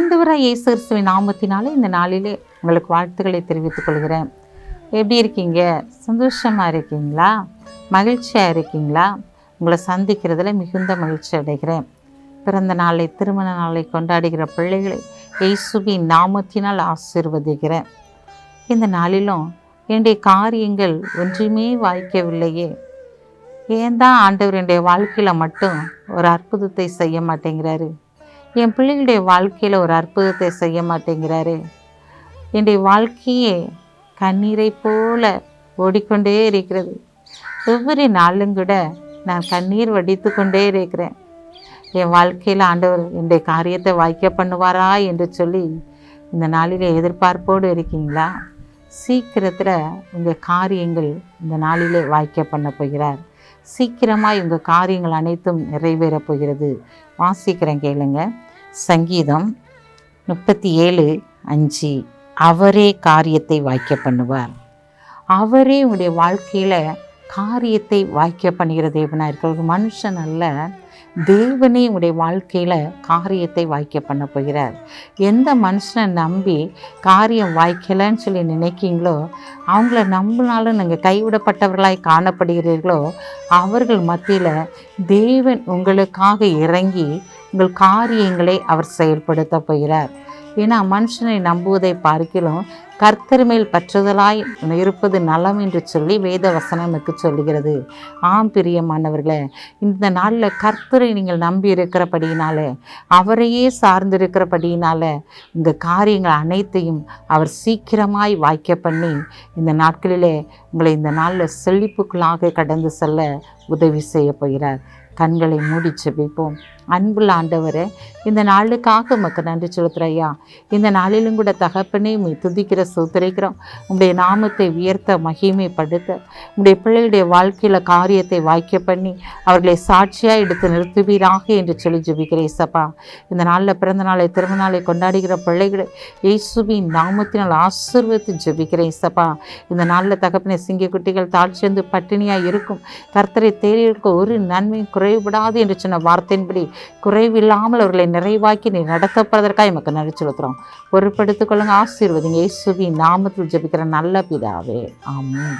ஆண்டவராக இயேசு கிறிஸ்துவின் நாமத்தினாலே இந்த நாளிலே உங்களுக்கு வாழ்த்துக்களை தெரிவித்துக் கொள்கிறேன். எப்படி இருக்கீங்க? சந்தோஷமாக இருக்கீங்களா? மகிழ்ச்சியாக இருக்கீங்களா? உங்களை சந்திக்கிறதுல மிகுந்த மகிழ்ச்சி அடைகிறேன். பிறந்த நாளை திருமண நாளை கொண்டாடுகிற பிள்ளைகளை இயேசுவின் நாமத்தினால் ஆசீர்வதிக்கிறேன். இந்த நாளிலும் என்னுடைய காரியங்கள் ஒன்றுமே வாய்க்கவில்லையே. ஏன் தான் ஆண்டவர் என்னுடைய வாழ்க்கையில் மட்டும் ஒரு அற்புதத்தை செய்ய மாட்டேங்கிறாரு? என் பிள்ளைகளுடைய வாழ்க்கையில் ஒரு அற்புதத்தை செய்ய மாட்டேங்கிறாரு. என்னுடைய வாழ்க்கையே கண்ணீரை போல ஓடிக்கொண்டே இருக்கிறது. ஒவ்வொரு நாளும் கூட நான் கண்ணீர் வடித்து கொண்டே இருக்கிறேன். என் வாழ்க்கையில் ஆண்டவர் என்னுடைய காரியத்தை வாய்க்க பண்ணுவாரா என்று சொல்லி இந்த நாளில் எதிர்பார்ப்போடு இருக்கீங்களா? சீக்கிரத்தில் உங்கள் காரியங்கள் இந்த நாளிலே வாய்க்க பண்ண போகிறார். சீக்கிரமாக உங்கள் காரியங்கள் அனைத்தும் நிறைவேறப் போகிறது. வாசிக்கிறேன் கேளுங்க. சங்கீதம் முப்பத்தி ஏழு அஞ்சு. அவரே காரியத்தை வாய்க்க பண்ணுவார். அவரே உங்களுடைய வாழ்க்கையில் காரியத்தை வாய்க்க பண்ணுகிற தேவனாக இருக்கிற ஒரு மனுஷன் அல்ல தேவனே உடைய வாழ்க்கையில் காரியத்தை வாய்க்க பண்ண போகிறார். எந்த மனுஷனை நம்பி காரியம் வாய்க்கலைன்னு சொல்லி நினைக்கிங்களோ அவங்கள நம்பினாலும் நீங்கள் கைவிடப்பட்டவர்களாய் காணப்படுகிறீர்களோ அவர்கள் மத்தியில் தேவன் உங்களுக்காக இறங்கி உங்கள் காரியங்களை அவர் செயல்படுத்த போகிறார். ஏன்னா மனுஷனை நம்புவதை பார்க்கிலும் கர்த்தர் மேல் பற்றுதலாய் இருப்பது நலம் என்று சொல்லி வேத வசனம் எனக்கு சொல்லுகிறது. ஆம் பிரியமானவர்களே இந்த நாளில் கர்த்தரை நீங்கள் நம்பி இருக்கிறபடியினால அவரையே சார்ந்திருக்கிறபடியினால இந்த காரியங்கள் அனைத்தையும் அவர் சீக்கிரமாய் வாய்க்க பண்ணி இந்த நாட்களிலே உங்களை இந்த நாளில் செழிப்புக்குள்ளாக கடந்து செல்ல உதவி செய்ய போகிறார். கண்களை மூடி செபிப்போம். அன்புள்ள ஆண்டவரே இந்த நாளுக்காக உமக்கு நன்றி சொல்கிறையா இந்த நாளிலும் கூட தகப்பனே உண்மை துதிக்கிற சூத்திரிக்கிறோம் உங்களுடைய நாமத்தை உயர்த்த மகிமைப்படுத்த உங்களுடைய பிள்ளைகளுடைய வாழ்க்கையில் காரியத்தை வாய்க்க பண்ணி அவர்களை சாட்சியாக எடுத்து நிறுத்துவீராக என்று சொல்லி ஜெபிக்கிறேன் சப்பா இந்த நாளில் பிறந்த நாளை திருமண நாளை கொண்டாடுகிற பிள்ளைகளை இயேசுவின் நாமத்தினால் ஆசிர்வத்து ஜெபிக்கிறேன் சப்பா இந்த நாளில் தகப்பனை சிங்க குட்டிகள் தாழ்ச்சியந்து பட்டினியாக இருக்கும் கர்த்தரை தேடி இருக்க ஒரு நன்மையும் குறைவுபடாது என்று சொன்ன வார்த்தையின்படி குறைவில்லாமல் அவர்களை நிறைவாக்கி நீ நடத்தப்படுவதற்காக எமக்கு நன்றி செலுத்துகிறோம் பொறுப்படுத்திக் கொள்ளுங்க. ஆசீர்வதிங்க. இயேசுவி நாமத்தில் ஜெபிக்கிற நல்ல பிதாவே. ஆமாம்